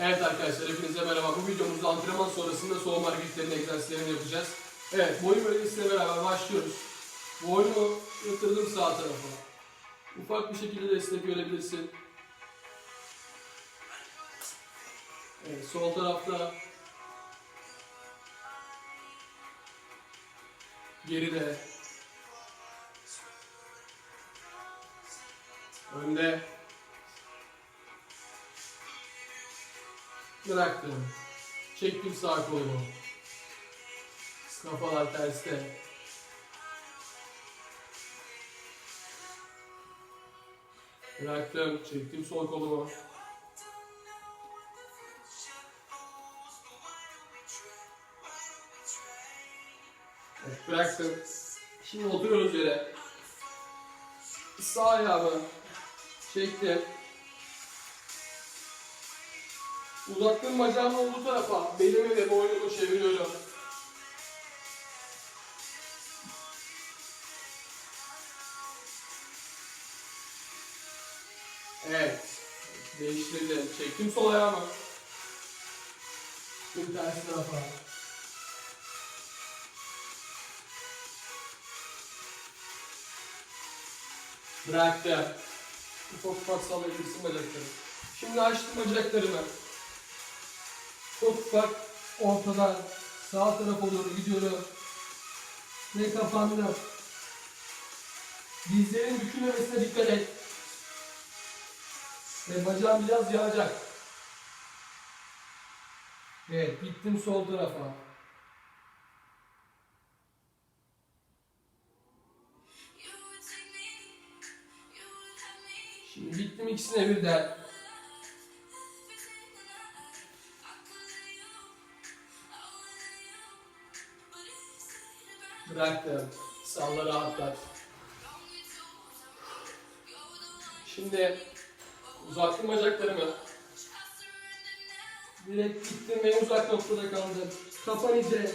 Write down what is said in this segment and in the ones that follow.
Evet arkadaşlar hepinize merhaba. Bu videomuzda antrenman sonrasında soğuma hareketlerini egzersizlerini yapacağız. Evet boyun bölgesiyle beraber başlıyoruz. Boynu yatırdım sağ tarafa. Ufak bir şekilde destek verebilirsin. Evet sol tarafta. Geride. Önde. Bıraktım. Çektim sağ kolumu. Kafalar terste. Bıraktım. Çektim sol kolumu. Evet, bıraktım. Şimdi oturuyoruz yere. Sağ ayağımı çektim. Uzattığım bacağımı olduğu tarafa belimi ve boynumu çeviriyorum. Evet. Değiştirdim. Çektim sol ayağımı. Şimdi ters tarafa. Bıraktım. Ufak ufak sallayabilirsin bacakları. Şimdi açtım bacaklarımı. Çok ufak ortadan sağ tarafa doğru gidiyorum. Ve kapandım. Dizlerin bükülmemesine dikkat et. Ve bacağım biraz yağacak. Evet, gittim sol tarafa. Şimdi gittim ikisine birden. Bıraktım. Salla rahatlat. Şimdi uzattım bacaklarımı. Direkt gittim en uzak noktada kaldım. Kafan iyice.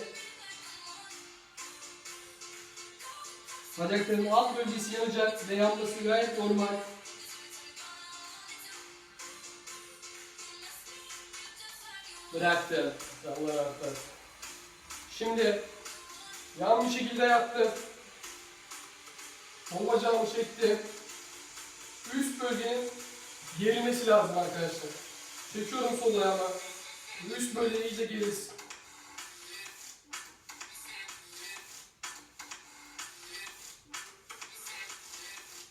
Bacaklarımın alt bölgesi yanacak ve yanması gayet normal. Bıraktım. Salla rahatlat. Şimdi yan bir şekilde yattım. Sol bacağımı çektim. Üst bölgenin gerilmesi lazım arkadaşlar. Çekiyorum sol ayağıma. Üst bölge iyice gerilsin.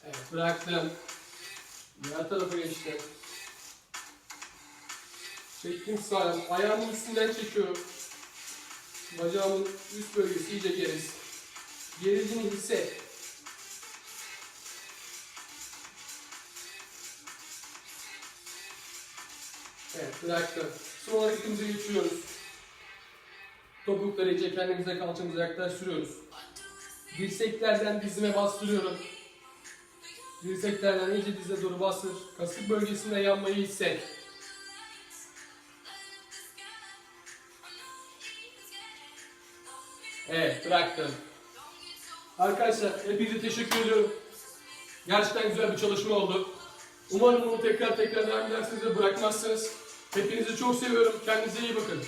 Evet bıraktım. Diğer tarafa geçtim. Çektim sağ ayağımı. Ayağımın üstünden çekiyorum. Bacağımın üst bölgesi iyice geriz. Gerildiğini hisset. Evet bıraktım. Son hareketimize geçiyoruz. Topukları iyice kendimize kalçamıza yaklaştırıyoruz. Dirseklerden dizime bastırıyorum. Dirseklerden iyice dize doğru bastır. Kasık bölgesinde yanmayı hisset. Evet bıraktım. Arkadaşlar hepinize teşekkür ediyorum. Gerçekten güzel bir çalışma oldu. Umarım bunu tekrar tekrar devam edersiniz ve bırakmazsınız. Hepinizi çok seviyorum. Kendinize iyi bakın.